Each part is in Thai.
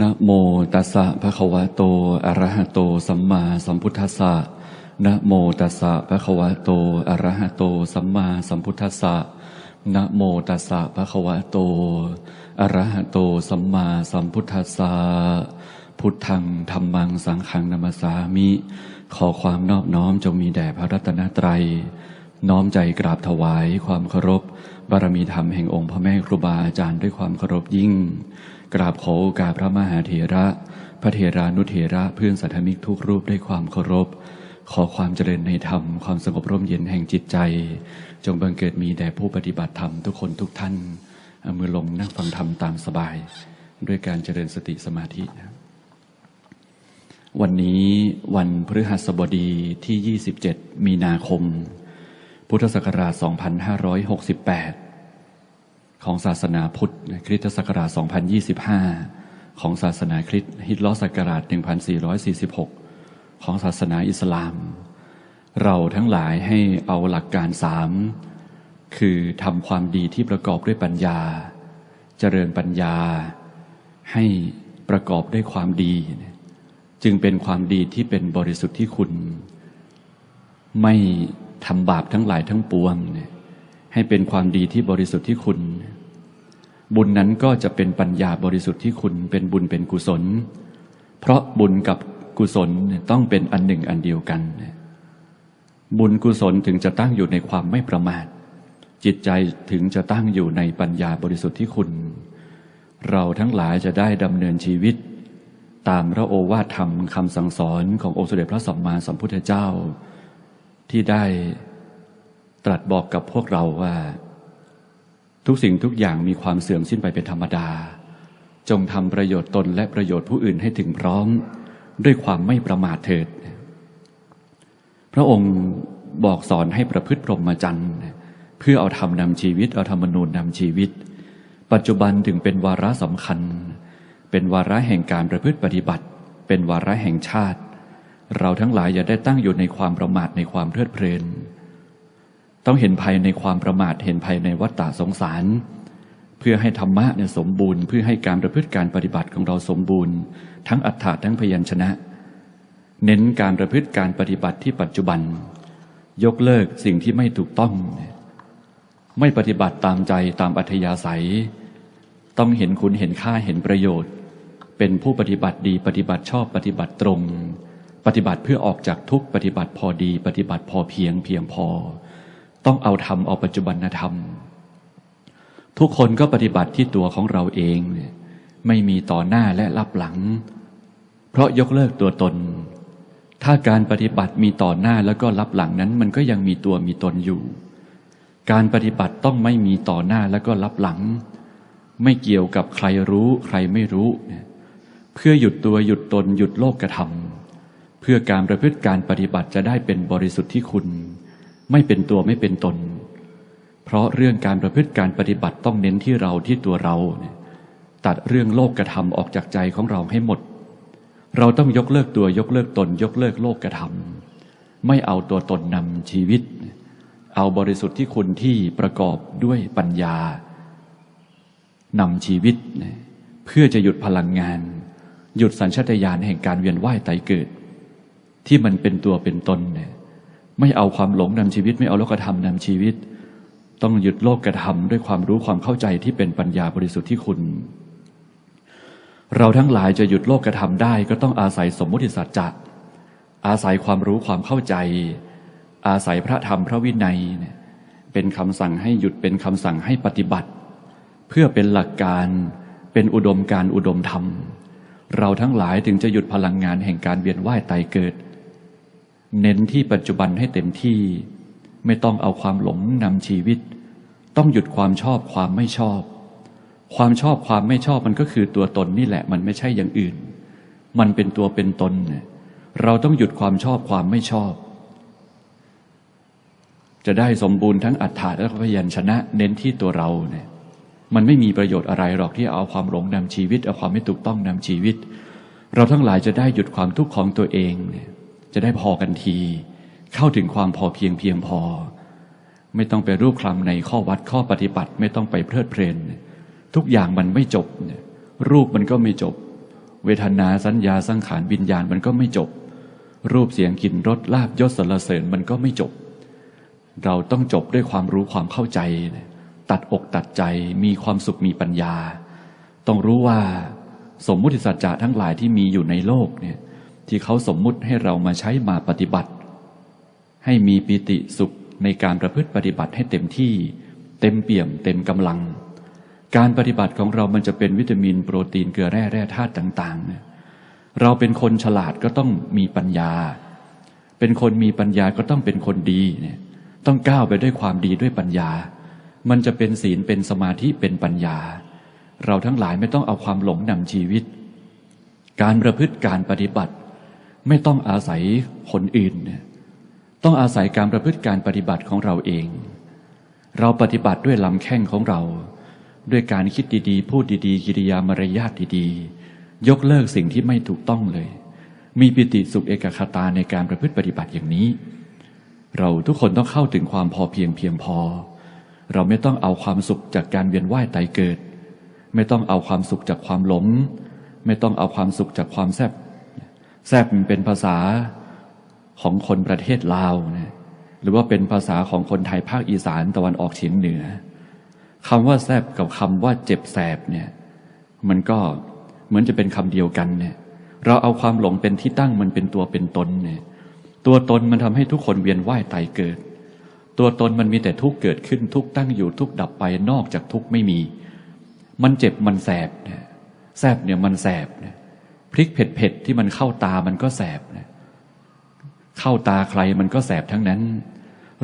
นะโมตัสสะภะคะวะโต อะระหะโต สัมมาสัมพุทธัสสะนะโมตัสสะภะคะวะโต อะระหะโต สัมมาสัมพุทธัสสะนะโมตัสสะภะคะวะโต อะระหะโต สัมมาสัมพุทธัสสะพุทธังธรรมังสังฆังนัมสสามิ ขอความนอบน้อมจงมีแด่พระรัตนตรัย น้อมใจกราบถวายความเคารพ บารมีธรรมแห่งองค์พระแม่ครูบาอาจารย์ด้วยความเคารพยิ่ง กราบขอโอกาสพระมหาเถระ พระเถรานุเถระเพื่อนสัทมิกทุกรูปด้วยความเคารพ ขอความเจริญในธรรมความสงบร่มเย็นแห่งจิตใจ จงบังเกิดมีแด่ผู้ปฏิบัติธรรมทุกคนทุกท่านเอามือลงนั่งฟังธรรมตามสบาย ด้วยการเจริญสติสมาธินะวันนี้วันพฤหัสบดีที่ 27 มีนาคม พุทธศักราช 2568 ของศาสนาพุทธคริสตศักราช 2025 ของศาสนาคริสต์ฮิตลอศักราช 1446 ของศาสนาอิสลาม เราทั้งหลายให้เอาหลักการสามคือทำความดีที่ประกอบด้วยปัญญา เจริญปัญญา ให้ประกอบด้วยความดี จึงเป็นความดีที่เป็นบริสุทธิ์ที่คุณ ไม่ทำบาปทั้งหลายทั้งปวง ให้เป็นความดีที่บริสุทธิ์ที่คุณ บุญนั้นก็จะเป็นปัญญาบริสุทธิ์ที่คุณเป็นบุญเป็นกุศล เพราะบุญกับกุศลต้องเป็นอันหนึ่งอันเดียวกัน บุญกุศลถึงจะตั้งอยู่ในความไม่ประมาท จิตใจถึงจะตั้งอยู่ในปัญญาบริสุทธิ์ที่คุณ เราทั้งหลายจะได้ดำเนินชีวิต ตามพระโอวาทธรรมคำสั่งสอนขององค์สมเด็จพระสัมมาสัมพุทธเจ้า ที่ได้ตรัสบอกกับพวกเราว่า ทุกสิ่งทุกอย่างมีความเสื่อมสิ้นไปเป็นธรรมดา จงทำประโยชน์ตนและประโยชน์ผู้อื่นให้ถึงพร้อม ด้วยความไม่ประมาทเถิด พระองค์บอกสอนให้ประพฤติพรหมจรรย์เพื่อเอาธรรมนำชีวิต เอาธรรมนูญนำชีวิต ปัจจุบันถึงเป็นวาระสำคัญ เป็นวาระแห่งการประพฤติปฏิบัติ เป็นวาระแห่งชาติ เราทั้งหลายอย่าได้ตั้งอยู่ในความประมาทในความเพลิดเพลิน ต้องเห็นภัยในความประมาทเห็นภัยในวัฏฏะสงสาร เพื่อให้ธรรมะเนี่ยสมบูรณ์เพื่อให้การประพฤติการปฏิบัติของเราสมบูรณ์ ทั้งอัฏฐะทั้งพยัญชนะ เน้นการประพฤติการปฏิบัติที่ปัจจุบัน ยกเลิกสิ่งที่ไม่ถูกต้อง ไม่ปฏิบัติตามใจตามอัธยาศัย ต้องเห็นคุณเห็นค่าเห็นประโยชน์ เป็นผู้ปฏิบัติดีปฏิบัติชอบปฏิบัติตรง ปฏิบัติเพื่อออกจากทุกข์ปฏิบัติพอดี ปฏิบัติพอเพียงเพียงพอ ต้องเอาธรรมเอาปัจจุบันธรรม ทุกคนก็ปฏิบัติที่ตัวของเราเอง ไม่มีต่อหน้าและรับหลัง เพราะยกเลิกตัวตน ถ้าการปฏิบัติมีต่อหน้าแล้วก็รับหลังนั้น มันก็ยังมีตัวมีตนอยู่ การปฏิบัติต้องไม่มีต่อหน้าแล้วก็รับหลัง ไม่เกี่ยวกับใครรู้ใครไม่รู้เนี่ยเพื่อหยุดตัวหยุดตนหยุดโลกกระทำเพื่อการประพฤติการปฏิบัติจะได้เป็นบริสุทธิ์ที่คุณ ไม่เป็นตัวไม่เป็นตน เพราะเรื่องการประพฤติการปฏิบัติต้องเน้นที่เราที่ตัวเราเนี่ยตัดเรื่องโลกกระทำออกจากใจของเราให้หมด เราต้องยกเลิกตัวยกเลิกตน ยกเลิกโลกกระทำไม่เอาตัวตนนำชีวิต เอาบริสุทธิ์ที่คุณที่ประกอบด้วยปัญญานำชีวิตเนี่ยเพื่อจะหยุดพลังงาน หยุดสัญชาตญาณแห่งการเวียนว่ายตายเกิด ที่มันเป็นตัวเป็นตนเนี่ย ไม่เอาความหลงนำชีวิต ไม่เอาโลกธรรมนำชีวิต ต้องหยุดโลกกระทำด้วยความรู้ความเข้าใจที่เป็นปัญญาบริสุทธิ์ที่คุณ เราทั้งหลายจะหยุดโลกกระทำได้ ก็ต้องอาศัยสมมุติสัจจะอาศัยความรู้ความเข้าใจ อาศัยพระธรรมพระวินัยเป็นคำสั่งให้หยุดเป็นคำสั่งให้ปฏิบัติ เพื่อเป็นหลักการเป็นอุดมการอุดมธรรม เราทั้งหลายถึงจะหยุดพลังงานแห่งการเวียนว่ายตายเกิด เน้นที่ปัจจุบันให้เต็มที่ ไม่ต้องเอาความหลงนำชีวิต ต้องหยุดความชอบความไม่ชอบ ความชอบความไม่ชอบมันก็คือตัวตนนี่แหละ มันไม่ใช่อย่างอื่น มันเป็นตัวเป็นตนเนี่ยเราต้องหยุดความชอบความไม่ชอบ จะได้สมบูรณ์ทั้งอัฏฐะและพยัญชนะ เน้นที่ตัวเราเนี่ยมันไม่มีประโยชน์อะไรหรอกที่เอาความหลงนำชีวิตเอาความไม่ถูกต้องนำชีวิต เราทั้งหลายจะได้หยุดความทุกข์ของตัวเองเนี่ย จะได้พอกันที เข้าถึงความพอเพียงเพียงพอ ไม่ต้องไปรูปคลำในข้อวัดข้อปฏิบัติไม่ต้องไปเพลิดเพลินทุกอย่างมันไม่จบ รูปมันก็ไม่จบ เวทนาสัญญาสังขารวิญญาณมันก็ไม่จบ รูปเสียงกลิ่นรสลาบยศสรรเสริญมันก็ไม่จบ เราต้องจบด้วยความรู้ความเข้าใจ ตัดอกตัดใจมีความสุขมีปัญญา ต้องรู้ว่าสมมุติสัจจะทั้งหลายที่มีอยู่ในโลกเนี่ย ที่เขาสมมุติให้เรามาใช้มาปฏิบัติ ให้มีปิติสุขในการประพฤติปฏิบัติให้เต็มที่ เต็มเปี่ยม เต็มกำลัง การปฏิบัติของเรามันจะเป็นวิตามินโปรตีนเกลือแร่แร่ธาตุต่างๆเนี่ยเราเป็นคนฉลาดก็ต้องมีปัญญา เป็นคนมีปัญญาก็ต้องเป็นคนดีเนี่ยต้องก้าวไปด้วยความดีด้วยปัญญา มันจะเป็นศีลเป็นสมาธิเป็นปัญญา เราทั้งหลายไม่ต้องเอาความหลงนำชีวิต การประพฤติการปฏิบัติ ไม่ต้องอาศัยคนอื่นเนี่ยต้องอาศัยการประพฤติการปฏิบัติของเราเอง เราปฏิบัติด้วยลำแข้งของเรา ด้วยการคิดดีๆ พูดดีๆ กิริยามารยาทดีๆ ยกเลิกสิ่งที่ไม่ถูกต้องเลย มีปิติสุขเอกคตาในการประพฤติปฏิบัติอย่างนี้ เราทุกคนต้องเข้าถึงความพอเพียงเพียงพอ เราไม่ต้องเอาความสุขจากการเวียนว่ายตายเกิด ไม่ต้องเอาความสุขจากความหลง ไม่ต้องเอาความสุขจากความแซบ แซบมันเป็นภาษาของคนประเทศลาวนะหรือว่าเป็นภาษาของคนไทยภาคอีสานตะวันออกเฉียงเหนือคำว่าแซบกับคำว่าเจ็บแสบเนี่ย มันก็เหมือนจะเป็นคำเดียวกันเนี่ย เราเอาความหลงเป็นที่ตั้งมันเป็นตัวเป็นตนเนี่ย ตัวตนมันทำให้ทุกคนเวียนว่ายตายเกิด ตัวตนมันมีแต่ทุกเกิดขึ้นทุกตั้งอยู่ทุกดับไปนอกจากทุกไม่มี มันเจ็บมันแสบเนี่ยแสบเนี่ยมันแสบเนี่ย พริกเผ็ดเผ็ดๆที่มันเข้าตามันก็แสบเนี่ยเข้าตาใครมันก็แสบทั้งนั้น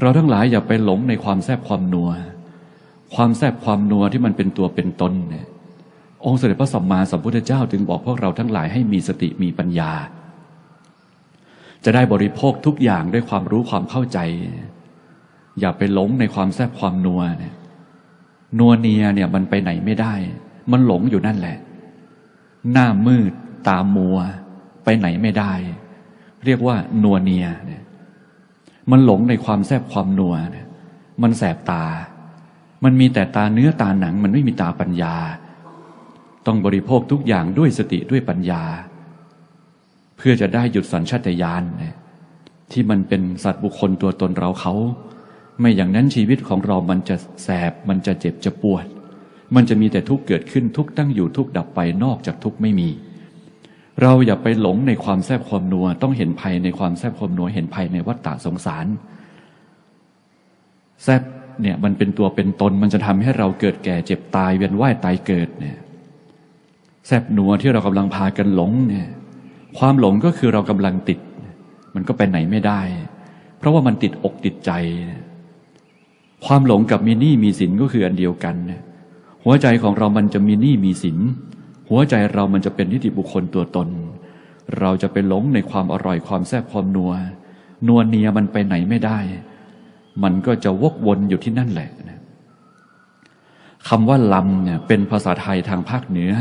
เราทั้งหลายอย่าไปหลงในความแสบความนัว ความแสบความนัวที่มันเป็นตัวเป็นตนเนี่ยองค์เสด็จพระสัมมาสัมพุทธเจ้าจึงบอกพวกเราทั้งหลายให้มีสติมีปัญญา จะได้บริโภคทุกอย่างด้วยความรู้ความเข้าใจ อย่าไปหลงในความแสบความนัวเนี่ยนัวเนียเนี่ยมันไปไหนไม่ได้ มันหลงอยู่นั่นแหละ หน้ามืด ตามัว ไปไหนไม่ได้ เรียกว่านัวเนียเนี่ยมันหลงในความแซบความนัวเนี่ยมันแสบตา มันมีแต่ตาเนื้อตาหนัง มันไม่มีตาปัญญา ต้องบริโภคทุกอย่างด้วยสติด้วยปัญญา เพื่อจะได้หยุดสัญชาตญาณเนี่ยที่มันเป็นสัตว์บุคคลตัวตนเราเขา ไม่อย่างนั้นชีวิตของเรามันจะแสบ มันจะเจ็บจะปวด มันจะมีแต่ทุกข์เกิดขึ้นทุกข์ตั้งอยู่ทุกข์ดับไปนอกจากทุกข์ไม่มี เราอย่าไปหลงในความแซบความนัว ต้องเห็นภัยในความแซบความนัว เห็นภัยในวัฏฏะสงสาร แซบเนี่ยมันเป็นตัวเป็นตนมันจะทำให้เราเกิดแก่เจ็บตายเวียนว่ายตายเกิดเนี่ยแซบนัวที่เรากำลังพากันหลงเนี่ยความหลงก็คือเรากำลังติด มันก็ไปไหนไม่ได้ เพราะว่ามันติดอกติดใจ ความหลงกับมีหนี้มีสินก็คืออันเดียวกันเนี่ยหัวใจของเรามันจะมีหนี้มีสิน หัวใจเรามันจะเป็นนิติบุคคลตัวตน เราจะไปหลงในความอร่อยความแซ่บความนัว นัวเนียมันไปไหนไม่ได้ มันก็จะวกวนอยู่ที่นั่นแหละคำว่าลำเนี่ยเป็นภาษาไทยทางภาคเหนือ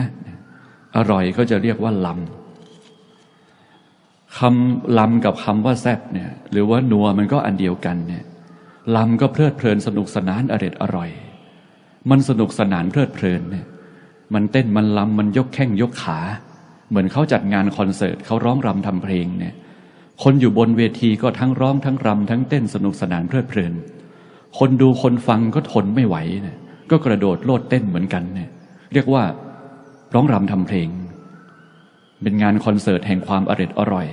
อร่อยก็จะเรียกว่าลำคำลำกับคำว่าแซ่บเนี่ยหรือว่านัวมันก็อันเดียวกันเนี่ยลำก็เพลิดเพลินสนุกสนานอร็ดอร่อย มันสนุกสนานเพลิดเพลินเนี่ย มันเต้นมันลำมันยกแข้งยกขา เหมือนเขาจัดงานคอนเสิร์ตเขาร้องรำทำเพลงเนี่ย คนอยู่บนเวทีก็ทั้งร้องทั้งรำทั้งเต้นสนุกสนานเพลิดเพลิน คนดูคนฟังก็ทนไม่ไหวเนี่ยก็กระโดดโลดเต้นเหมือนกันเนี่ย เรียกว่าร้องรำทำเพลง เป็นงานคอนเสิร์ตแห่งความอร็ดอร่อย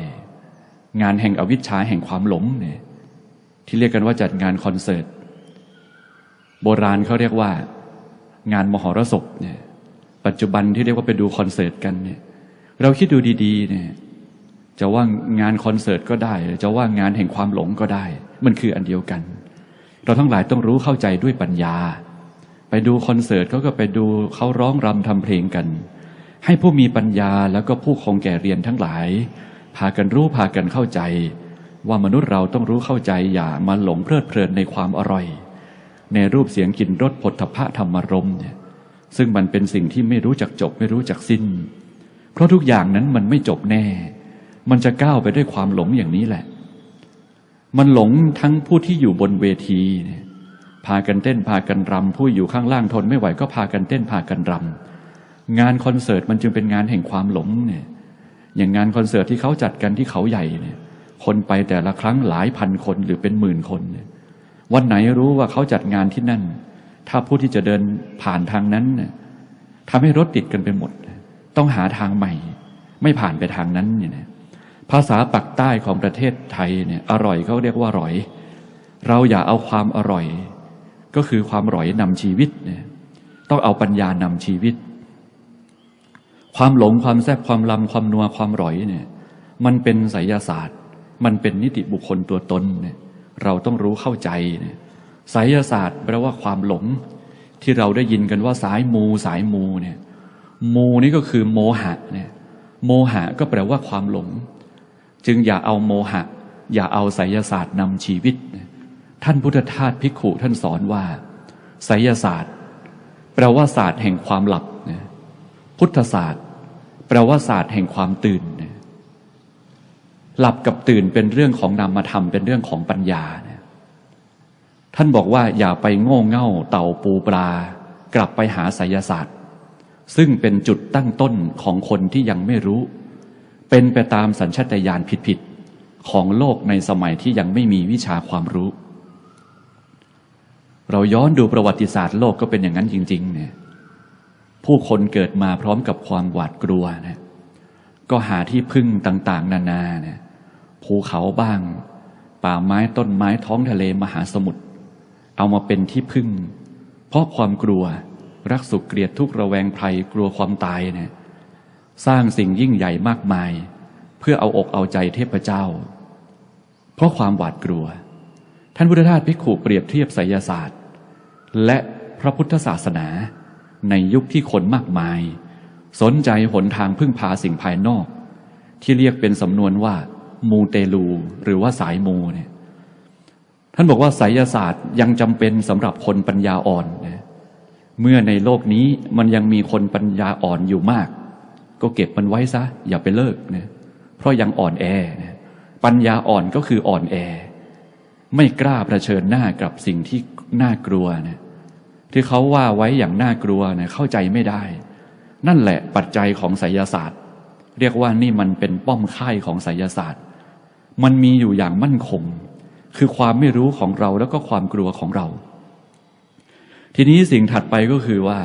งานแห่งอวิชชาแห่งความหลงเนี่ยที่เรียกกันว่าจัดงานคอนเสิร์ตโบราณเขาเรียกว่า งานมหรสพเนี่ย ปัจจุบันที่เรียกว่าไปดูคอนเสิร์ตกันเนี่ย เราคิดดูดีๆ เนี่ย จะว่างานคอนเสิร์ตก็ได้ จะว่างานแห่งความหลงก็ได้ มันคืออันเดียวกัน เราทั้งหลายต้องรู้เข้าใจด้วยปัญญา ไปดูคอนเสิร์ตเขาก็ไปดูเขาร้องรำทำเพลงกัน ให้ผู้มีปัญญาแล้วก็ผู้คงแก่เรียนทั้งหลาย พากันรู้พากันเข้าใจ ว่ามนุษย์เราต้องรู้เข้าใจอย่ามาหลงเพลิดเพลินในความอร่อย ในรูปเสียงกลิ่นรสผลทพะธรรมารมณ์เนี่ย ซึ่งมันเป็นสิ่งที่ไม่รู้จักจบไม่รู้จักสิ้น เพราะทุกอย่างนั้นมันไม่จบแน่ มันจะก้าวไปด้วยความหลงอย่างนี้แหละ มันหลงทั้งผู้ที่อยู่บนเวที พากันเต้นพากันรำผู้อยู่ข้างล่างทนไม่ไหวก็พากันเต้นพากันรำงานคอนเสิร์ตมันจึงเป็นงานแห่งความหลงเนี่ย อย่างงานคอนเสิร์ตที่เขาจัดกันที่เขาใหญ่เนี่ย คนไปแต่ละครั้งหลายพันคนหรือเป็นหมื่นคนเนี่ยวันไหนรู้ว่าเขาจัดงานที่นั่น ถ้าผู้ที่จะเดินผ่านทางนั้นทำให้รถติดกันไปหมด ต้องหาทางใหม่ ไม่ผ่านไปทางนั้นเนี่ยนะภาษาปักใต้ของประเทศไทยเนี่ยอร่อยเขาเรียกว่าอร่อย เราอย่าเอาความอร่อย ก็คือความอร่อยนำชีวิตเนี่ยต้องเอาปัญญานำชีวิต ความหลงความแซ่บความลำความนัวความอร่อยเนี่ย มันเป็นไสยศาสตร์ มันเป็นนิติบุคคลตัวตนเนี่ยเราต้องรู้เข้าใจเนี่ย ไสยศาสตร์แปลว่าความหลง ที่เราได้ยินกันว่าสายมูสายมูเนี่ยมูนี่ก็คือโมหะเนี่ยโมหะก็แปลว่าความหลง จึงอย่าเอาโมหะ อย่าเอาไสยศาสตร์นำชีวิต ท่านพุทธทาสภิกขุท่านสอนว่าไสยศาสตร์ แปลว่าศาสตร์แห่งความหลับพุทธศาสตร์ แปลว่าศาสตร์แห่งความตื่นหลับกับตื่นเป็นเรื่องของนามธรรมเป็นเรื่องของปัญญา ท่านบอกว่าอย่าไปโง่เง่าเต่าปูปลา กลับไปหาไสยศาสตร์ ซึ่งเป็นจุดตั้งต้นของคนที่ยังไม่รู้ เป็นไปตามสัญชาตญาณผิดๆของโลกในสมัยที่ยังไม่มีวิชาความรู้ เราย้อนดูประวัติศาสตร์โลกก็เป็นอย่างนั้นจริง ๆ เนี่ย ผู้คนเกิดมาพร้อมกับความหวาดกลัวนะก็หาที่พึ่งต่าง ๆ นานาเนี่ยภูเขาบ้าง ป่าไม้ต้นไม้ท้องทะเลมหาสมุทร เอามาเป็นที่พึ่ง เพราะความกลัวรักสุขเกลียดทุกข์ระแวงภัยกลัวความตายเนี่ยสร้างสิ่งยิ่งใหญ่มากมาย เพื่อเอาอกเอาใจเทพเจ้า เพราะความหวาดกลัว ท่านพุทธทาสภิขุเปรียบเทียบไสยศาสตร์ และพระพุทธศาสนาในยุคที่คนมากมาย สนใจหนทางพึ่งพาสิ่งภายนอก ที่เรียกเป็นสำนวนว่า มูเตลู หรือว่าสายมูเนี่ย ท่านบอกว่าไสยศาสตร์ยังจำเป็นสำหรับคนปัญญาอ่อนนะเมื่อในโลกนี้มันยังมีคนปัญญาอ่อนอยู่มาก ก็เก็บมันไว้ซะ อย่าไปเลิกนะเพราะยังอ่อนแอนะปัญญาอ่อนก็คืออ่อนแอ ไม่กล้าเผชิญหน้ากับสิ่งที่น่ากลัวนะที่เขาว่าไว้อย่างน่ากลัวนะเข้าใจไม่ได้ นั่นแหละปัจจัยของไสยศาสตร์ เรียกว่านี่มันเป็นป้อมค่ายของไสยศาสตร์ มันมีอยู่อย่างมั่นคง คือความไม่รู้ของเราแล้วก็ความกลัวของเรา ทีนี้สิ่งถัดไปก็คือว่า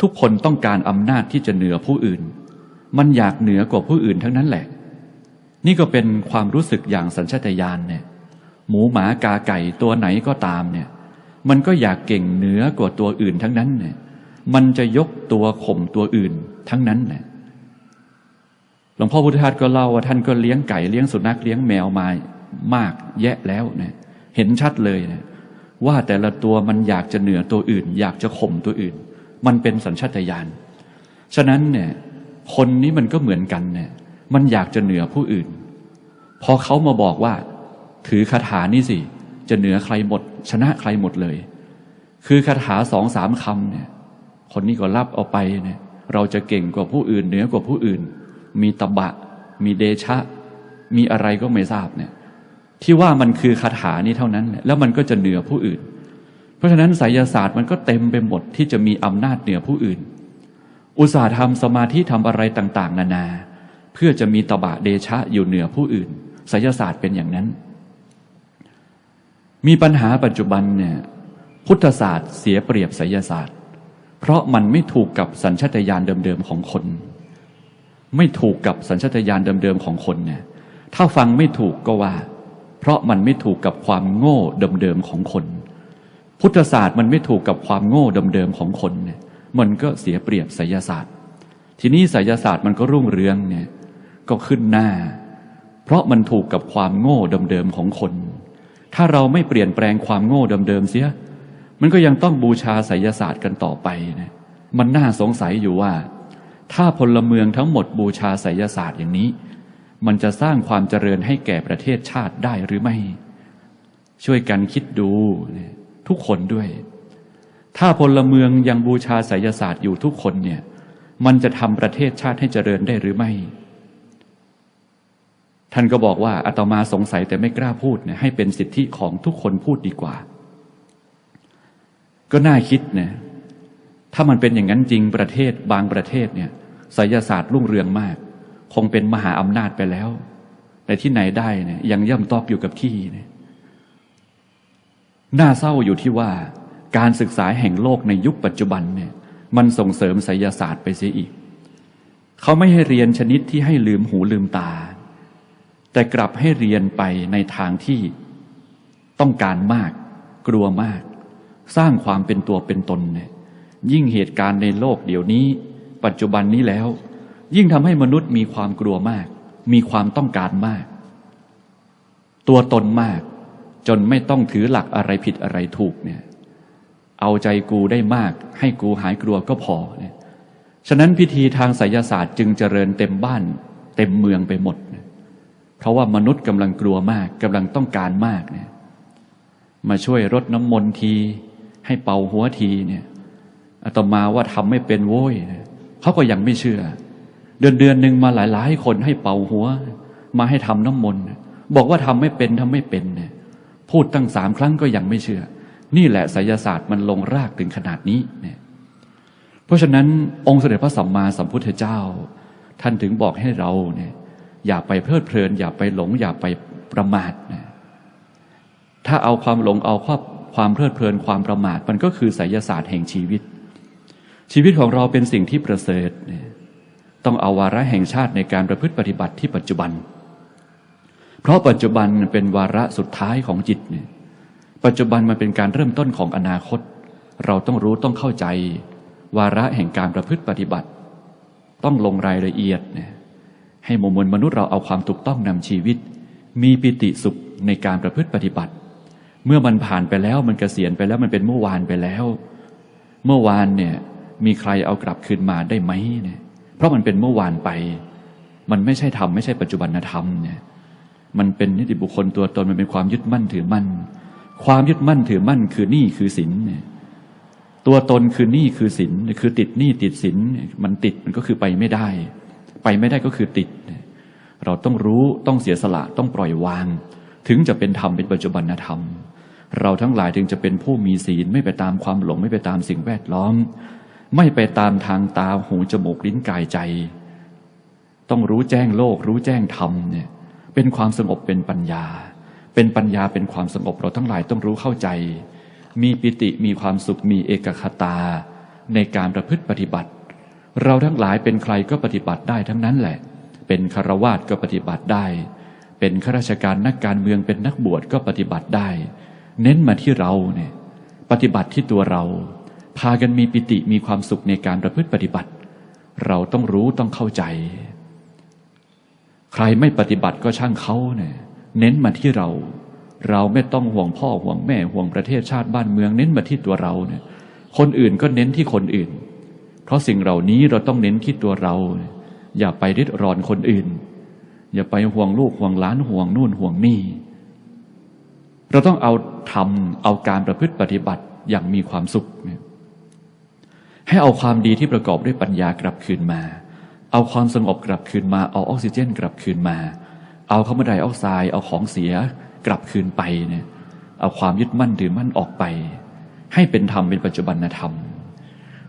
ทุกคนต้องการอำนาจที่จะเหนือผู้อื่น มันอยากเหนือกว่าผู้อื่นทั้งนั้นแหละ นี่ก็เป็นความรู้สึกอย่างสัญชาตญาณเนี่ย หมูหมากาไก่ตัวไหนก็ตามเนี่ย มันก็อยากเก่งเหนือกว่าตัวอื่นทั้งนั้นเนี่ย มันจะยกตัวข่มตัวอื่นทั้งนั้นเนี่ยหลวงพ่อพุทธทาสก็เล่าว่าท่านก็เลี้ยงไก่เลี้ยงสุนัขเลี้ยงแมวมา มากแยะแล้วเนี่ยเห็นชัดเลยเนี่ยว่าแต่ละตัวมันอยากจะเหนือตัวอื่น อยากจะข่มตัวอื่น มันเป็นสัญชาตญาณฉะนั้นเนี่ยคนนี้มันก็เหมือนกันเนี่ยมันอยากจะเหนือผู้อื่น พอเขามาบอกว่า ถือคาถานี่สิ จะเหนือใครหมด ชนะใครหมดเลย คือคาถาสองสามคำเนี่ย คนนี้ก็รับเอาไปเนี่ยเราจะเก่งกว่าผู้อื่น เหนือกว่าผู้อื่น มีตบะ มีเดชะ มีอะไรก็ไม่ทราบเนี่ย ที่ว่ามันคือคาถานี้เท่านั้นแหละแล้วมันก็จะเหนือผู้อื่น เพราะฉะนั้นไสยศาสตร์มันก็เต็มไปหมดที่จะมีอำนาจเหนือผู้อื่น อุตสาห์ทำสมาธิทำอะไรต่างๆ นานา เพื่อจะมีตบะเดชะอยู่เหนือผู้อื่นไสยศาสตร์เป็นอย่างนั้น มีปัญหาปัจจุบันเนี่ยพุทธศาสตร์เสียเปรียบไสยศาสตร์ เพราะมันไม่ถูกกับสัญชาตญาณเดิมๆของคน ไม่ถูกกับสัญชาตญาณเดิมๆของคนเนี่ยถ้าฟังไม่ถูกก็ว่า เพราะมันไม่ถูกกับความโง่เดิมๆของคน พุทธศาสตร์มันไม่ถูกกับความโง่เดิมๆของคนเนี่ยมันก็เสียเปรียบไสยศาสตร์ ทีนี้ไสยศาสตร์มันก็รุ่งเรืองเนี่ยก็ขึ้นหน้า เพราะมันถูกกับความโง่เดิมๆของคน ถ้าเราไม่เปลี่ยนแปลงความโง่เดิมๆเสีย มันก็ยังต้องบูชาไสยศาสตร์กันต่อไปนะมันน่าสงสัยอยู่ว่า ถ้าพลเมืองทั้งหมดบูชาไสยศาสตร์อย่างนี้ มันจะสร้างความเจริญให้แก่ประเทศชาติได้หรือไม่ ช่วยกันคิดดู ทุกคนด้วย ถ้าพลเมืองยังบูชาไสยศาสตร์อยู่ทุกคนเนี่ย มันจะทำประเทศชาติให้เจริญได้หรือไม่ ท่านก็บอกว่าอาตมาสงสัยแต่ไม่กล้าพูดเนี่ยให้เป็นสิทธิของทุกคนพูดดีกว่า ก็น่าคิดนะถ้ามันเป็นอย่างนั้นจริงประเทศบางประเทศเนี่ยไสยศาสตร์รุ่งเรืองมาก คงเป็นมหาอำนาจไปแล้ว แต่ที่ไหนได้เนี่ยยังย่ำตอกอยู่กับที่เนี่ยน่าเศร้าอยู่ที่ว่า การศึกษาแห่งโลกในยุคปัจจุบันเนี่ย มันส่งเสริมไสยศาสตร์ไปเสียอีก เขาไม่ให้เรียนชนิดที่ให้ลืมหูลืมตา แต่กลับให้เรียนไปในทางที่ต้องการมาก กลัวมาก สร้างความเป็นตัวเป็นตนเนี่ยยิ่งเหตุการณ์ในโลกเดี๋ยวนี้ ปัจจุบันนี้แล้ว ยิ่งทำให้มนุษย์มีความกลัวมาก มีความต้องการมาก ตัวตนมาก จนไม่ต้องถือหลักอะไรผิดอะไรถูกเนี่ย เอาใจกูได้มาก ให้กูหายกลัวก็พอเนี่ยฉะนั้นพิธีทางไสยศาสตร์จึงเจริญเต็มบ้าน เต็มเมืองไปหมด เพราะว่ามนุษย์กำลังกลัวมากกำลังต้องการมากเนี่ย มาช่วยรดน้ำมนต์ที ให้เป่าหัวทีเนี่ยอาตมาว่าทำไม่เป็นโว้ยเขาก็ยังไม่เชื่อ เดือนเดือนหนึ่งมาหลายๆคนให้เป่าหัว มาให้ทำน้ำมนต์บอกว่าทำไม่เป็นทำไม่เป็นเนี่ยพูดตั้งสามครั้งก็ยังไม่เชื่อ นี่แหละไสยศาสตร์มันลงรากถึงขนาดนี้เนี่ยเพราะฉะนั้นองค์เสด็จพระสัมมาสัมพุทธเจ้า ท่านถึงบอกให้เราเนี่ยอย่าไปเพลิดเพลิน อย่าไปหลง อย่าไปประมาทนะถ้าเอาความหลงเอาความความเพลิดเพลินความประมาท มันก็คือไสยศาสตร์แห่งชีวิต ชีวิตของเราเป็นสิ่งที่ประเสริฐเนี่ย ต้องเอาวาระแห่งชาติในการประพฤติปฏิบัติที่ปัจจุบัน เพราะปัจจุบันเป็นวาระสุดท้ายของจิตเนี่ยปัจจุบันมันเป็นการเริ่มต้นของอนาคต เราต้องรู้ต้องเข้าใจ วาระแห่งการประพฤติปฏิบัติ ต้องลงรายละเอียดเนี่ยให้มวลมนุษย์เราเอาความถูกต้องนำชีวิต มีปิติสุขในการประพฤติปฏิบัติ เมื่อมันผ่านไปแล้วมันเกษียณไปแล้วมันเป็นเมื่อวานไปแล้ว เมื่อวานเนี่ยมีใครเอากลับคืนมาได้ไหมเนี่ย เพราะมันเป็นเมื่อวานไป มันไม่ใช่ธรรมไม่ใช่ปัจจุบันธรรมเนี่ยมันเป็นนิติบุคคลตัวตนมันเป็นความยึดมั่นถือมั่น ความยึดมั่นถือมั่นคือหนี้คือสินเนี่ยตัวตนคือหนี้คือสินคือติดหนี้ติดสินมันติดมันก็คือไปไม่ได้ ไปไม่ได้ก็คือติด เราต้องรู้ต้องเสียสละต้องปล่อยวาง ถึงจะเป็นธรรมเป็นปัจจุบันธรรม เราทั้งหลายถึงจะเป็นผู้มีศีลไม่ไปตามความหลงไม่ไปตามสิ่งแวดล้อม ไม่ไปตามทางตาหูจมูกลิ้นกายใจ ต้องรู้แจ้งโลก รู้แจ้งธรรมเนี่ยเป็นความสงบเป็นปัญญา เป็นปัญญาเป็นความสงบเราทั้งหลายต้องรู้เข้าใจ มีปิติมีความสุขมีเอกคตา ในการประพฤติปฏิบัติ เราทั้งหลายเป็นใครก็ปฏิบัติได้ทั้งนั้นแหละ เป็นคารวาสก็ปฏิบัติได้ เป็นข้าราชการนักการเมืองเป็นนักบวชก็ปฏิบัติได้ เน้นมาที่เราเนี่ยปฏิบัติที่ตัวเรา พากันมีปิติมีความสุขในการประพฤติปฏิบัติ เราต้องรู้ต้องเข้าใจ ใครไม่ปฏิบัติก็ช่างเขาเนี่ยเน้นมาที่เรา เราไม่ต้องห่วงพ่อห่วงแม่ห่วงประเทศชาติบ้านเมือง เน้นมาที่ตัวเราเนี่ยคนอื่นก็เน้นที่คนอื่น เพราะสิ่งเหล่านี้เราต้องเน้นที่ตัวเรา อย่าไปริดรอนคนอื่น อย่าไปห่วงลูกห่วงหลานห่วงนู่นห่วงนี่เราต้องเอาทำเอาการประพฤติปฏิบัติอย่างมีความสุขเนี่ย ให้เอาความดีที่ประกอบด้วยปัญญากลับคืนมา เอาความสงบกลับคืนมา เอาออกซิเจนกลับคืนมา เอาคาร์บอนไดออกไซด์ เอาของเสียกลับคืนไปเนี่ย เอาความยึดมั่นถือมั่นออกไป ให้เป็นธรรมเป็นปัจจุบันธรรม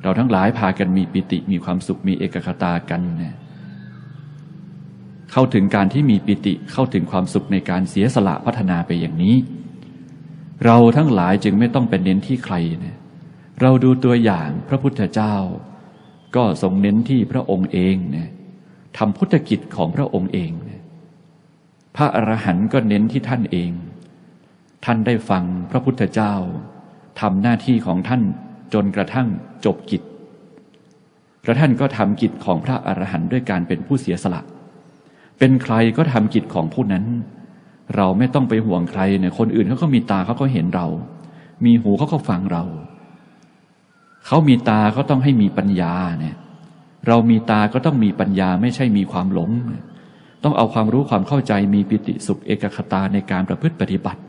เราทั้งหลายพากันมีปิติ มีความสุข มีเอกคตากันเนี่ยเข้าถึงการที่มีปิติ เข้าถึงความสุขในการเสียสละพัฒนาไปอย่างนี้ เราทั้งหลายจึงไม่ต้องเป็นเน้นที่ใครเนี่ย เราดูตัวอย่างพระพุทธเจ้า ก็ทรงเน้นที่พระองค์เองเนี่ยทำพุทธกิจของพระองค์เองเนี่ยพระอรหันต์ก็เน้นที่ท่านเอง ท่านได้ฟังพระพุทธเจ้าทำหน้าที่ของท่านจนกระทั่งจบกิจแล้วท่านก็ทำกิจของพระอรหันต์ด้วยการเป็นผู้เสียสละ เป็นใครก็ทำกิจของผู้นั้น เราไม่ต้องไปห่วงใครเนี่ยคนอื่นเขาก็มีตาเขาก็เห็นเรา มีหูเขาก็ฟังเรา เขามีตาเขาต้องให้มีปัญญาเนี่ย เรามีตาก็ต้องมีปัญญาไม่ใช่มีความหลง ต้องเอาความรู้ความเข้าใจมีปิติสุขเอกคตาในการประพฤติปฏิบัติ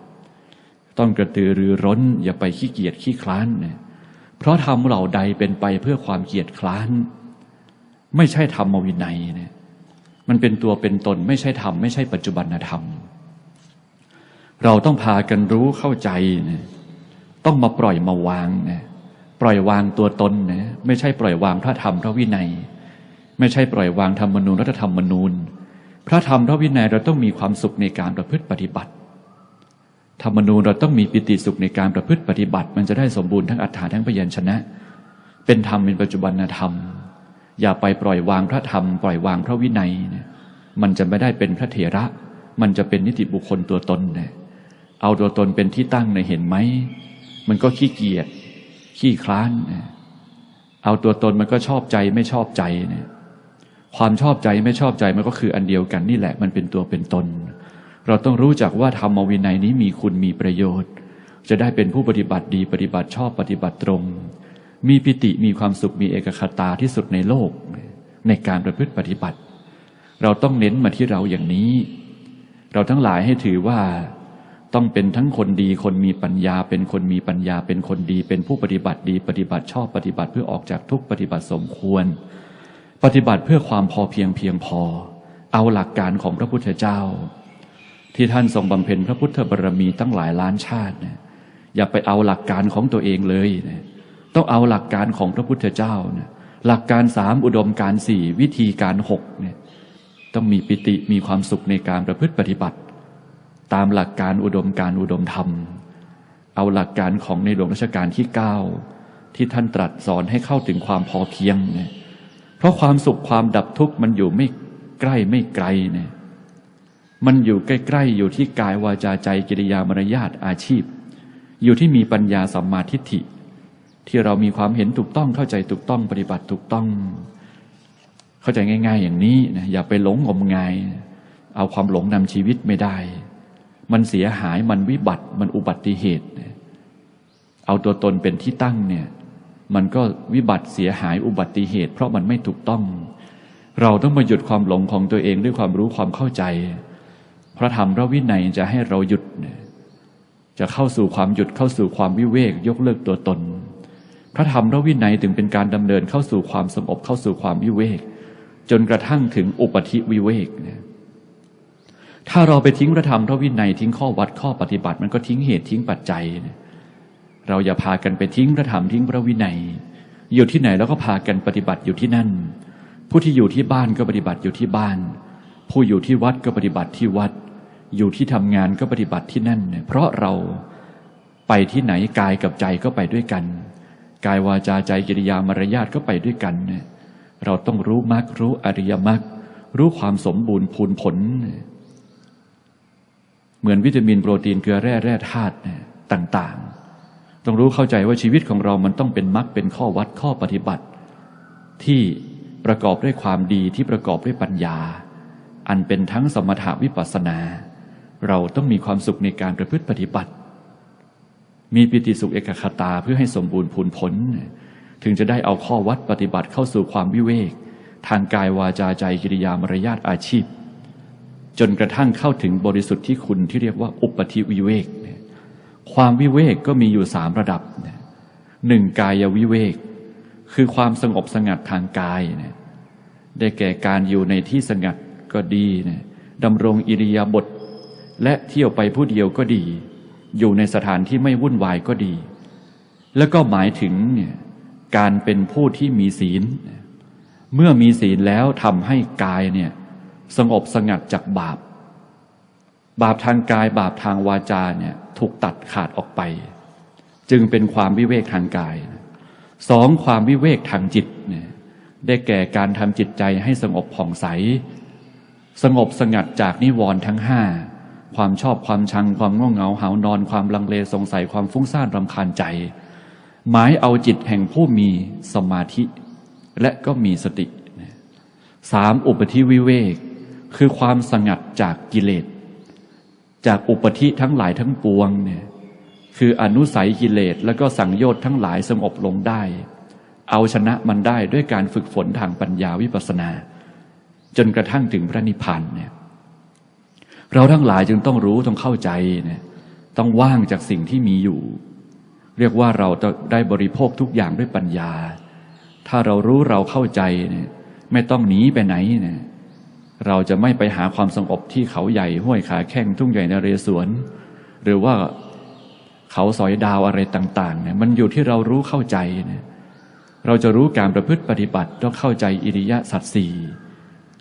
ต้องกระตือรือร้นอย่าไปขี้เกียจขี้คลานเนี่ยเพราะทำเหล่าใดเป็นไปเพื่อความเกียจคร้าน ไม่ใช่ธรรมวินัยเนี่ยมันเป็นตัวเป็นตนไม่ใช่ธรรมไม่ใช่ปัจจุบันธรรม เราต้องพากันรู้เข้าใจเนี่ยต้องมาปล่อยมาวางเนี่ย ปล่อยวางตัวตนนี่ยไม่ใช่ปล่อยวางพระธรรมพระวินัย ไม่ใช่ปล่อยวางธรรมนูญรัฐธรรมนูญ พระธรรมพระวินัยเราต้องมีความสุขในการประพฤติปฏิบัติ ธรรมนูญเราต้องมีปิติสุขในการประพฤติปฏิบัติ มันจะได้สมบูรณ์ทั้งอัฏฐาทั้งพยัญชนะ เป็นธรรมเป็นปัจจุบันธรรม อย่าไปปล่อยวางพระธรรม ปล่อยวางพระวินัยเนี่ยมันจะไม่ได้เป็นพระเถระ มันจะเป็นนิติบุคคลตัวตนเนี่ยเอาตัวตนเป็นที่ตั้งในเห็นไหม มันก็ขี้เกียจ ขี้คลาน เอาตัวตนมันก็ชอบใจไม่ชอบใจเนี่ยความชอบใจไม่ชอบใจมันก็คืออันเดียวกันนี่แหละมันเป็นตัวเป็นตน เราต้องรู้จักว่าธรรมวินัยนี้มีคุณมีประโยชน์ จะได้เป็นผู้ปฏิบัติดีปฏิบัติชอบปฏิบัติตรง มีปิติมีความสุขมีเอกคตาที่สุดในโลก ในการประพฤติปฏิบัติ เราต้องเน้นมาที่เราอย่างนี้ เราทั้งหลายให้ถือว่า ต้องเป็นทั้งคนดีคนมีปัญญา เป็นคนมีปัญญา เป็นคนดี เป็นผู้ปฏิบัติดี ปฏิบัติชอบปฏิบัติเพื่อออกจากทุกปฏิบัติสมควร ปฏิบัติเพื่อความพอเพียงเพียงพอ เอาหลักการของพระพุทธเจ้า ที่ท่านทรงบำเพ็ญพระพุทธบารมีตั้งหลายล้านชาติเนี่ยอย่าไปเอาหลักการของตัวเองเลยเนี่ยต้องเอาหลักการของพระพุทธเจ้าเนี่ยหลักการสามอุดมการสี่วิธีการหกเนี่ยต้องมีปิติมีความสุขในการประพฤติปฏิบัติ ตามหลักการอุดมการอุดมธรรม เอาหลักการของในหลวงรัชกาลที่เก้าที่ท่านตรัสสอนให้เข้าถึงความพอเพียงเนี่ยเพราะความสุขความดับทุกข์มันอยู่ไม่ใกล้ไม่ไกลเนี่ยมันอยู่ใกล้ๆอยู่ที่กายวาจาใจกิริยามารยาทอาชีพ อยู่ที่มีปัญญาสัมมาทิฏฐิ ที่เรามีความเห็นถูกต้องเข้าใจถูกต้องปฏิบัติถูกต้อง เข้าใจง่าย ๆ อย่างนี้นะอย่าไปหลงงมงาย เอาความหลงนำชีวิตไม่ได้ มันเสียหายมันวิบัติมันอุบัติเหตุ เอาตัวตนเป็นที่ตั้งเนี่ยมันก็วิบัติเสียหายอุบัติเหตุ เพราะมันไม่ถูกต้อง เราต้องมาหยุดความหลงของตัวเองด้วยความรู้ความเข้าใจ พระธรรมพระวินัยจะให้เราหยุด จะเข้าสู่ความหยุดเข้าสู่ความวิเวกยกเลิกตัวตน พระธรรมพระวินัยถึงเป็นการดำเนินเข้าสู่ความสงบเข้าสู่ความวิเวก จนกระทั่งถึงอุปธิวิเวกเนี่ย ถ้าเราไปทิ้งพระธรรมพระวินัยทิ้งข้อวัดข้อปฏิบัติ มันก็ทิ้งเหตุทิ้งปัจจัย เราอย่าพากันไปทิ้งพระธรรมทิ้งพระวินัย อยู่ที่ไหนแล้วก็พากันปฏิบัติอยู่ที่นั่น ผู้ที่อยู่ที่บ้านก็ปฏิบัติอยู่ที่บ้าน ผู้อยู่ที่วัดก็ปฏิบัติที่วัด อยู่ที่ทำงานก็ปฏิบัติที่นั่น เพราะเราไปที่ไหนกายกับใจก็ไปด้วยกัน กายวาจาใจกิริยามารยาทก็ไปด้วยกัน เราต้องรู้มรรครู้อริยมรรครู้ความสมบูรณ์พูนผล เหมือนวิตามินโปรตีนเกลือแร่แร่ธาตุต่างๆ ต้องรู้เข้าใจว่าชีวิตของเรามันต้องเป็นมรรคเป็นข้อวัดข้อปฏิบัติ ที่ประกอบด้วยความดีที่ประกอบด้วยปัญญา อันเป็นทั้งสมถาวิปัสนา เราต้องมีความสุขในการประพฤติปฏิบัติ มีปิติสุขเอกคตาเพื่อให้สมบูรณ์ผลผล ถึงจะได้เอาข้อวัดปฏิบัติเข้าสู่ความวิเวก ทางกายวาจาใจกิริยามารยาทอาชีพ จนกระทั่งเข้าถึงบริสุทธิ์ที่คุณที่เรียกว่าอุปธิวิเวก ความวิเวกก็มีอยู่สามระดับหนึ่งกายวิเวก คือความสงบสงัดทางกายได้แก่การอยู่ในที่สงัดก็ดีดำรงอิริยาบถและเที่ยวไปผู้เดียวก็ดี อยู่ในสถานที่ไม่วุ่นวายก็ดี แล้วก็หมายถึงเนี่ยการเป็นผู้ที่มีศีล เมื่อมีศีลแล้วทำให้กายเนี่ย สงบสงัดจากบาป บาปทางกายบาปทางวาจาเนี่ยถูกตัดขาดออกไป จึงเป็นความวิเวกทางกายสองความวิเวกทางจิตเนี่ยได้แก่การทำจิตใจให้สงบผ่องใส สงบสงัดจากนิวรณ์ทั้งห้าความชอบความชังความง่วงเหงาหานอนความลังเลสงสัยความฟุ้งซ่านรำคาญใจ หมายเอาจิตแห่งผู้มีสมาธิ และก็มีสติสามอุปธิวิเวก คือความสงัดจากกิเลส จากอุปธิทั้งหลายทั้งปวงเนี่ยคืออนุสัยกิเลสแล้วก็สังโยชน์ทั้งหลายสงบลงได้ เอาชนะมันได้ด้วยการฝึกฝนทางปัญญาวิปัสนา จนกระทั่งถึงพระนิพพานเนี่ยเราทั้งหลายจึงต้องรู้ต้องเข้าใจเนี่ยต้องว่างจากสิ่งที่มีอยู่ เรียกว่าเราจะได้บริโภคทุกอย่างด้วยปัญญา ถ้าเรารู้เราเข้าใจเนี่ยไม่ต้องหนีไปไหนเนี่ย เราจะไม่ไปหาความสงบที่เขาใหญ่ห้วยขาแข้งทุ่งใหญ่นเรศวร หรือว่าเขาสอยดาวอะไรต่างๆเนี่ยมันอยู่ที่เรารู้เข้าใจเนี่ยเราจะรู้การประพฤติปฏิบัติต้องเข้าใจอิริยะสัจสี่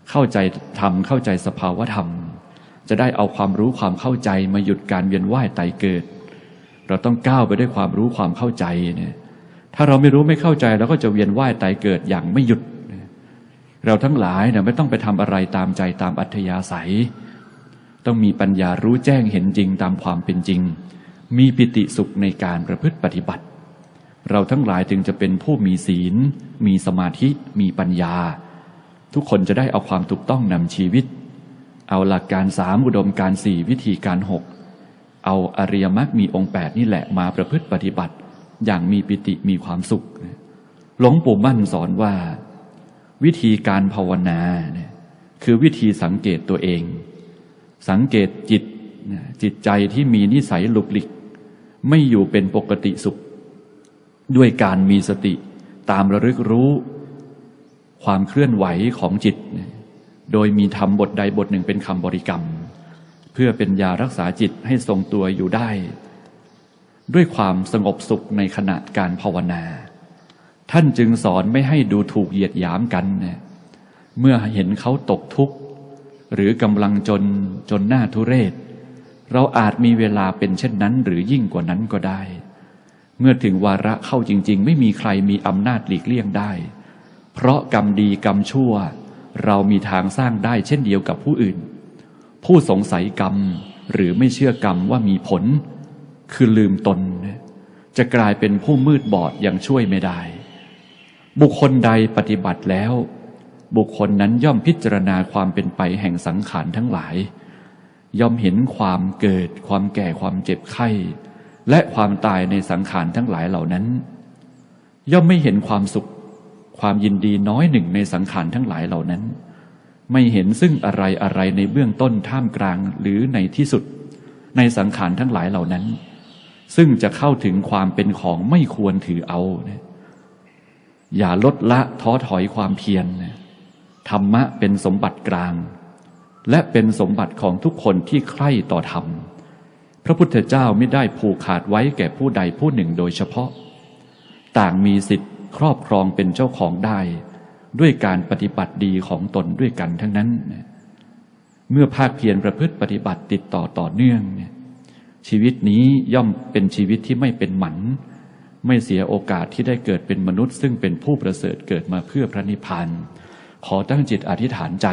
เข้าใจธรรมเข้าใจสภาวธรรม จะได้เอาความรู้ความเข้าใจมาหยุดการเวียนว่ายตายเกิด เราต้องก้าวไปด้วยความรู้ความเข้าใจเนี่ยถ้าเราไม่รู้ไม่เข้าใจเราก็จะเวียนว่ายตายเกิดอย่างไม่หยุด เราทั้งหลายเนี่ยไม่ต้องไปทำอะไรตามใจตามอัธยาศัย ต้องมีปัญญารู้แจ้งเห็นจริงตามความเป็นจริง มีปิติสุขในการประพฤติปฏิบัติ เราทั้งหลายจึงจะเป็นผู้มีศีล มีสมาธิ มีปัญญา ทุกคนจะได้เอาความถูกต้องนำชีวิต เอาหลักการสามอุดมการสี่วิธีการหกเอาอริยมรรคมีองค์แปดนี่แหละมาประพฤติปฏิบัติ อย่างมีปิติมีความสุขหลวงปู่มั่นสอนว่า วิธีการภาวนาเนี่ยคือวิธีสังเกตตัวเอง สังเกตจิตจิตใจที่มีนิสัยหลุกหลิก ไม่อยู่เป็นปกติสุข ด้วยการมีสติตามระลึกรู้ ความเคลื่อนไหวของจิต โดยมีธรรมบทใดบทหนึ่งเป็นคำบริกรรม เพื่อเป็นยารักษาจิตให้ทรงตัวอยู่ได้ ด้วยความสงบสุขในขณะการภาวนา ท่านจึงสอนไม่ให้ดูถูกเหยียดหยามกันเนี่ยเมื่อเห็นเขาตกทุกข์ หรือกำลังจนจนหน้าทุเรศ เราอาจมีเวลาเป็นเช่นนั้น หรือยิ่งกว่านั้นก็ได้ เมื่อถึงวาระเข้าจริง ๆ ไม่มีใครมีอำนาจหลีกเลี่ยงได้ เพราะกรรมดีกรรมชั่ว เรามีทางสร้างได้เช่นเดียวกับผู้อื่น ผู้สงสัยกรรมหรือไม่เชื่อกรรมว่ามีผล คือลืมตน จะกลายเป็นผู้มืดบอดอย่างช่วยไม่ได้ บุคคลใดปฏิบัติแล้ว บุคคลนั้นย่อมพิจารณาความเป็นไปแห่งสังขารทั้งหลาย ย่อมเห็นความเกิด ความแก่ความเจ็บไข้ และความตายในสังขารทั้งหลายเหล่านั้น ย่อมไม่เห็นความสุข ความยินดีน้อยหนึ่งในสังขารทั้งหลายเหล่านั้น ไม่เห็นซึ่งอะไรอะไรในเบื้องต้นท่ามกลางหรือในที่สุด ในสังขารทั้งหลายเหล่านั้น ซึ่งจะเข้าถึงความเป็นของไม่ควรถือเอานะ อย่าลดละท้อถอยความเพียรธรรมะเป็นสมบัติกลาง และเป็นสมบัติของทุกคนที่ใคร่ต่อธรรม พระพุทธเจ้าไม่ได้ผูกขาดไว้แก่ผู้ใดผู้หนึ่งโดยเฉพาะ ต่างมีสิทธิ์ครอบครองเป็นเจ้าของได้ ด้วยการปฏิบัติดีของตนด้วยกันทั้งนั้น เมื่อภาคเพียรประพฤติปฏิบัติติดต่อต่อเนื่อง ชีวิตนี้ย่อมเป็นชีวิตที่ไม่เป็นหมัน ไม่เสียโอกาสที่ได้เกิดเป็นมนุษย์ ซึ่งเป็นผู้ประเสริฐเกิดมาเพื่อพระนิพพานขอตั้งจิตอธิษฐานใจ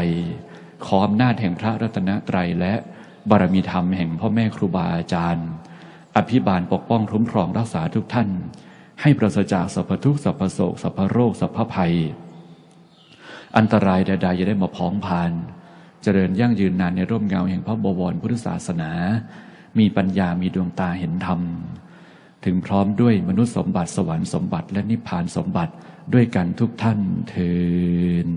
ขออำนาจแห่งพระรัตนตรัยและบารมีธรรมแห่งพ่อแม่ครูบาอาจารย์ อภิบาลปกป้องคุ้มครองรักษาทุกท่าน ให้ประศจากสัพพทุกข์สัพพโศกสัพพโรคสัพพภัย อันตรายใดๆอย่าได้มาพ้องพาน เจริญยั่งยืนนานในร่มเงาแห่งพระบวรพุทธศาสนา มีปัญญามีดวงตาเห็นธรรม ถึงพร้อมด้วยมนุษย์สมบัติสวรรค์สมบัติและนิพพานสมบัติด้วยกันทุกท่านเทิน